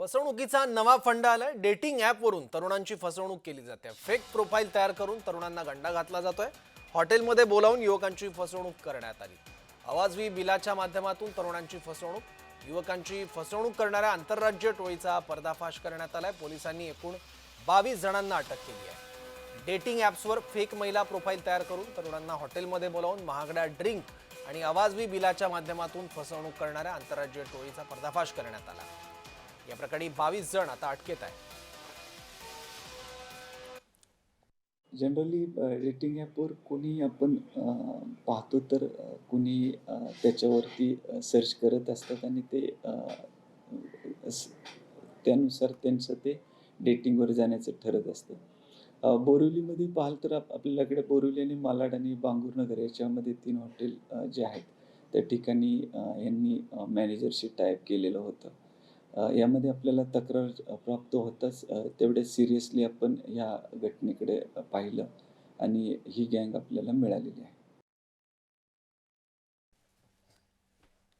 फसवणुकीचा नवा फंड आलाय. डेटिंग ॲपवरून तरुणांची फसवणूक केली जाते. फेक प्रोफाईल तयार करून तरुणांना गंडा घातला जातोय. हॉटेलमध्ये बोलावून युवकांची फसवणूक करण्यात आली. आवाजवी बिलाच्या माध्यमातून तरुणांची फसवणूक. युवकांची फसवणूक करणाऱ्या आंतरराज्य टोळीचा पर्दाफाश करण्यात आलाय. पोलिसांनी एकूण बावीस जणांना अटक केली आहे. डेटिंग ॲप्सवर फेक महिला प्रोफाईल तयार करून तरुणांना हॉटेलमध्ये बोलावून महागड्या ड्रिंक आणि आवाजवी बिलाच्या माध्यमातून फसवणूक करणाऱ्या आंतरराज्य टोळीचा पर्दाफाश करण्यात आला. या प्रकरणी बावीस जण आता अटकेत आहे जनरली रेटिंग ॲपवर कोणी आपण पाहतो तर कोणी त्याच्यावरती सर्च करत असतात आणि ते त्यानुसार त्यांचं ते डेटिंगवर जाण्याचं ठरत असतं. बोरिवलीमध्ये पाहाल तर आप आपल्याकडे बोरिवली आणि मालाड आणि बांगूरनगर याच्यामध्ये तीन हॉटेल जे आहेत. त्या ठिकाणी यांनी मॅनेजरशी टाईप केलेलं होतं. यामध्ये आपल्याला तक्रार प्राप्त होताच तेवढे सिरियसली आपण ह्या घटनेकडे पाहिलं आणि ही गँग आपल्याला मिळालेली आहे.